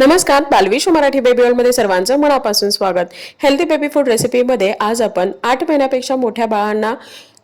नमस्कार बालविश मराठी बेबी मध्ये सर्वांचं मनापासून स्वागत. हेल्दी बेबी फूड रेसिपीमध्ये आज आपण आठ महिन्यापेक्षा मोठ्या बाळांना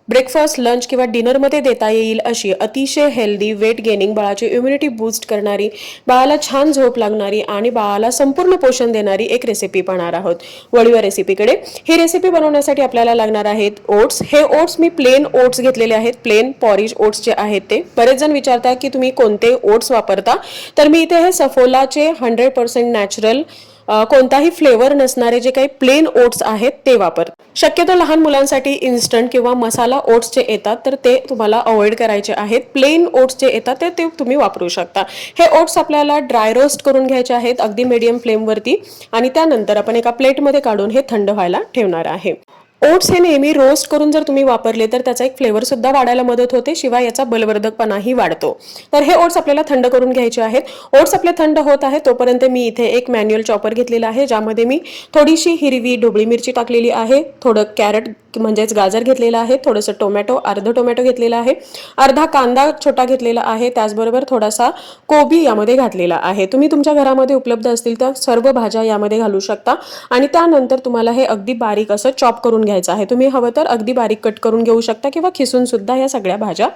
ब्रेकफास्ट लंच किंवा डिनरमध्ये देता येईल अशी अतिशय हेल्दी वेट गेनिंग बाळाची इम्युनिटी बूस्ट करणारी बाळाला छान झोप लागणारी आणि बाळाला संपूर्ण पोषण देणारी एक रेसिपी पाहणार आहोत. वळीवा रेसिपीकडे ही रेसिपी बनवण्यासाठी आपल्याला लागणार आहेत ओट्स हे ओट्स मी प्लेन ओट्स घेतलेले आहेत. प्लेन पॉरिज ओट्स जे आहेत ते. बरेच जण विचारतात की तुम्ही कोणते ओट्स वापरता? तर मी इथे हे सफोलाचे हंड्रेड पर्सेंट नॅचरल कोणताही फ्लेवर नसणारे जे काही प्लेन ओट्स आहेत ते वापर. शक्यतो लहान मुलांसाठी इन्स्टंट किंवा मसाला ओट्स जे येतात तर ते तुम्हाला अवॉइड करायचे आहेत. प्लेन ओट्स जे येतात ते ते तुम्ही वापरू शकता. हे ओट्स आपल्याला ड्राय रोस्ट करून घ्यायचे आहेत अगदी मीडियम फ्लेमवरती आणि त्यानंतर आपण एका प्लेटमध्ये काढून हे थंड व्हायला ठेवणार आहे. ओट्स हे नेहमी रोस्ट करून जर तुम्ही वापरले तर त्याचा एक फ्लेवर सुद्धा वाढायला मदत होते शिवाय याचा बलवर्धकपणाही वाढतो. तर हे ओट्स आपल्याला थंड करून घ्यायचे आहेत. ओट्स आपले थंड होत आहे तोपर्यंत मी इथे एक मॅन्युअल चॉपर घेतलेला आहे ज्यामध्ये मी थोडीशी हिरवी ढोबळी मिरची टाकलेली आहे थोडं कॅरेट म्हणजेच गाजर घेतलेलं आहे थोडंसं टोमॅटो अर्ध टोमॅटो घेतलेला आहे अर्धा कांदा छोटा घेतलेला आहे त्याचबरोबर थोडासा कोबी यामध्ये घातलेला आहे. तुम्ही तुमच्या घरामध्ये उपलब्ध असतील तर सर्व भाज्या यामध्ये घालू शकता आणि त्यानंतर तुम्हाला हे अगदी बारीक असं चॉप करून घ्यायचं आहे. तुम्ही हवं तर अगदी बारीक कट करून घेऊ शकता किंवा खिसून सुद्धा या सगळ्या भाज्या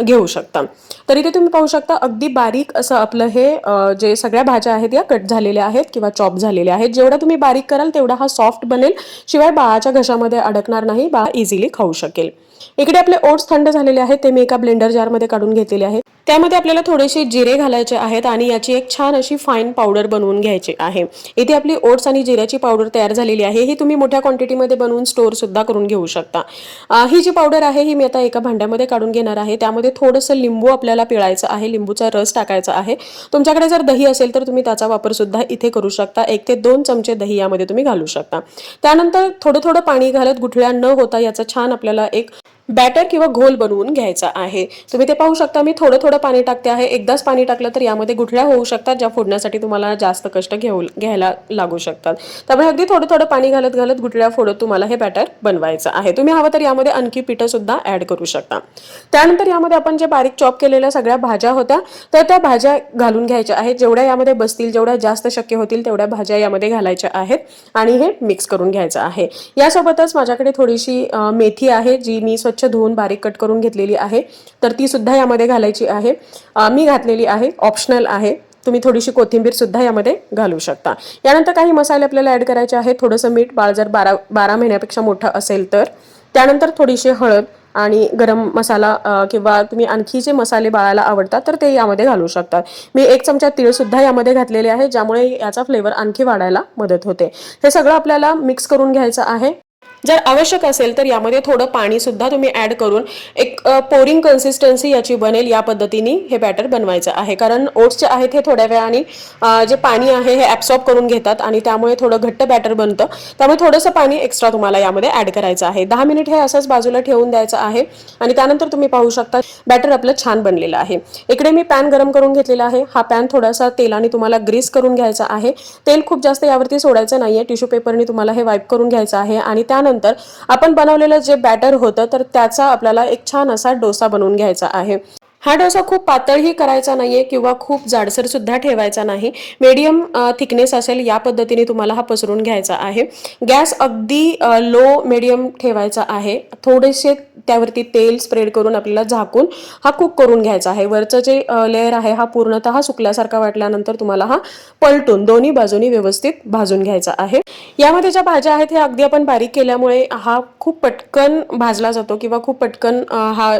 घेऊ शकता. तरी ते तुम्ही पाहू शकता अगदी बारीक असं आपलं हे जे सगळ्या भाज्या आहेत या कट झालेल्या आहेत किंवा चॉप झालेल्या आहेत. जेवढा तुम्ही बारीक कराल तेवढा हा सॉफ्ट बनेल. शिवाय बाळाच्या घशामध्ये अडकणार नाही बाळ इझिली खाऊ शकेल. इकडे आपले ओट्स थंड झालेले आहेत ते मी एका ब्लेंडर जारमध्ये काढून घेतलेले आहेत. त्यामध्ये आपल्याला थोडेसे जिरे घालायचे आहेत आणि याची एक छान अशी फाईन पावडर बनवून घ्यायची आहे. इथे आपली ओट्स आणि जिऱ्याची पावडर तयार झालेली आहे. ही तुम्ही मोठ्या क्वांटिटीमध्ये बनवून स्टोअर सुद्धा करून घेऊ शकता. ही जी पावडर आहे ही मी आता एका भांड्यामध्ये काढून घेणार आहे. त्यामध्ये थोडंसं लिंबू आपल्याला पिळायचं आहे. लिंबूचा रस टाकायचा आहे. तुमच्याकडे जर दही असेल तर तुम्ही त्याचा वापर सुद्धा इथे करू शकता. एक ते दोन चमचे दही यामध्ये तुम्ही घालू शकता. त्यानंतर थोडं थोडं पाणी घालत गुठळ्या न होता याचा छान आपल्याला एक बॅटर किंवा घोल बनवून घ्यायचा आहे. तुम्ही ते पाहू शकता. मी थोडं थोडं पाणी टाकते आहे. एकदाच पाणी टाकलं तर यामध्ये गुठळ्या होऊ शकतात ज्या फोडण्यासाठी तुम्हाला जास्त कष्ट घेऊ घ्यायला लागू शकतात. त्यामुळे अगदी थोडं थोडं पाणी घालत घालत गुठळ्या फोडत तुम्हाला हे बॅटर बनवायचं आहे. तुम्ही हवं तर यामध्ये आणखी पिठं सुद्धा ऍड करू शकता. त्यानंतर यामध्ये आपण जे बारीक चॉप केलेल्या सगळ्या भाज्या होत्या तर त्या भाज्या घालून घ्यायच्या आहेत. जेवढ्या यामध्ये बसतील जेवढ्या जास्त शक्य होतील तेवढ्या भाज्या यामध्ये घालायच्या आहेत आणि हे मिक्स करून घ्यायचं आहे. यासोबतच माझ्याकडे थोडीशी मेथी आहे जी मी स्वच्छ धुवून बारीक कट करून घेतलेली आहे. तर ती सुद्धा यामध्ये घालायची आहे. मी घातलेली आहे. ऑप्शनल आहे. तुम्ही थोडीशी कोथिंबीर सुद्धा यामध्ये घालू शकता. यानंतर काही मसाले आपल्याला ऍड करायचे आहेत. थोडंसं मीठ बाळ जर बारा बारा महिन्यापेक्षा मोठं असेल तर. त्यानंतर थोडीशी हळद आणि गरम मसाला किंवा तुम्ही आणखी जे मसाले बाळाला आवडतात तर ते यामध्ये घालू शकतात मी एक चमचा तीळ सुद्धा यामध्ये घातलेले आहे ज्यामुळे याचा फ्लेवर आणखी वाढायला मदत होते. हे सगळं आपल्याला मिक्स करून घ्यायचं आहे. जर आवश्यक असेल तर यामध्ये थोडं पाणी सुद्धा तुम्ही ॲड करून एक पोरिंग कन्सिस्टन्सी याची बनेल या पद्धतीने हे बॅटर बनवायचं आहे. कारण ओट्स जे आहेत हे थोड्या वेळाने जे पाणी आहे हे ॲब्सॉर्ब करून घेतात आणि त्यामुळे थोडं घट्ट बॅटर बनतं. त्यामुळे थोडंसं पाणी एक्स्ट्रा तुम्हाला यामध्ये ॲड करायचं आहे. दहा मिनिट हे असंच बाजूला ठेवून द्यायचं आहे आणि त्यानंतर तुम्ही पाहू शकता बॅटर आपलं छान बनलेलं आहे. इकडे मी पॅन गरम करून घेतलेला आहे. हा पॅन थोडासा तेलाने तुम्हाला ग्रीस करून घ्यायचा आहे. तेल खूप जास्त यावरती सोडायचं नाहीये. टिश्यू पेपरने तुम्हाला हे वाईप करून घ्यायचं आहे आणि त्यानंतर आपण बनवलेलं जे बॅटर होतं तर त्याचा आपल्याला एक छान असा डोसा बनवून घ्यायचा आहे. हा डोसा खूप पातळही करायचा नाहीये किंवा खूप जाडसर सुद्धा ठेवायचा नाही. मीडियम थिकनेस असेल या पद्धतीने तुम्हाला हा पसरून घ्यायचा आहे. गॅस अगदी लो मीडियम ठेवायचा आहे. थोडेसे त्यावरती तेल स्प्रेड करून आपल्याला झाकून हा कुक करून घ्यायचा आहे. वरचं जे लेअर आहे हा पूर्णतः सुकल्यासारखा वाटल्यानंतर तुम्हाला हा पलटून दोन्ही बाजूनी व्यवस्थित भाजून घ्यायचा आहे. यामध्ये ज्या भाज्या आहेत ह्या अगदी आपण बारीक केल्यामुळे हा खूप पटकन भाजला जातो किंवा खूप पटकन हा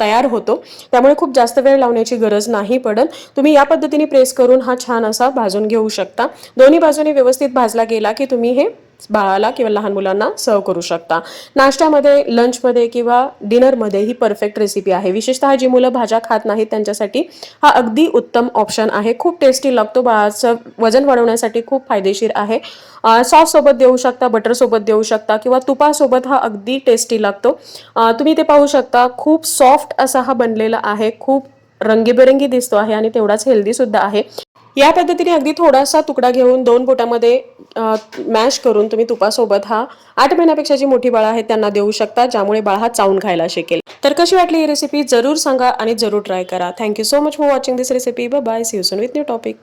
तयार होतो. त्यामुळे खूप जास्त वेळ लावण्याची गरज नाही पडत. तुम्ही या पद्धतीने प्रेस करून हा छान असा भाजून घेऊ शकता. दोन्ही बाजूने व्यवस्थित भाजला गेला की तुम्ही हे बाळाला किंवा लहान मुलांना सर्व करू शकता. नाश्त्यामध्ये लंचमध्ये किंवा डिनरमध्ये ही परफेक्ट रेसिपी आहे. विशेषतः जी मुलं भाज्या खात नाहीत त्यांच्यासाठी हा अगदी उत्तम ऑप्शन आहे. खूप टेस्टी लागतो. बाळाचं वजन वाढवण्यासाठी खूप फायदेशीर आहे. सॉससोबत देऊ शकता बटरसोबत देऊ शकता किंवा तुपासोबत हा अगदी टेस्टी लागतो. तुम्ही ते पाहू शकता. खूप सॉफ्ट असा हा बनलेला आहे. खूप रंगीबेरंगी दिसतो आहे आणि तेवढाच हेल्दी सुद्धा आहे. या पद्धतीने अगदी थोडासा तुकडा घेऊन दोन बोटामध्ये मॅश करून तुम्ही तुपासोबत हा आठ महिन्यापेक्षा जी मोठी बाळ आहेत त्यांना देऊ शकता ज्यामुळे बाळ हा चावून खायला शिकेल. तर कशी वाटली ही रेसिपी जरूर सांगा आणि जरूर ट्राय करा. Thank you so much for watching this recipe bye see you soon with new topic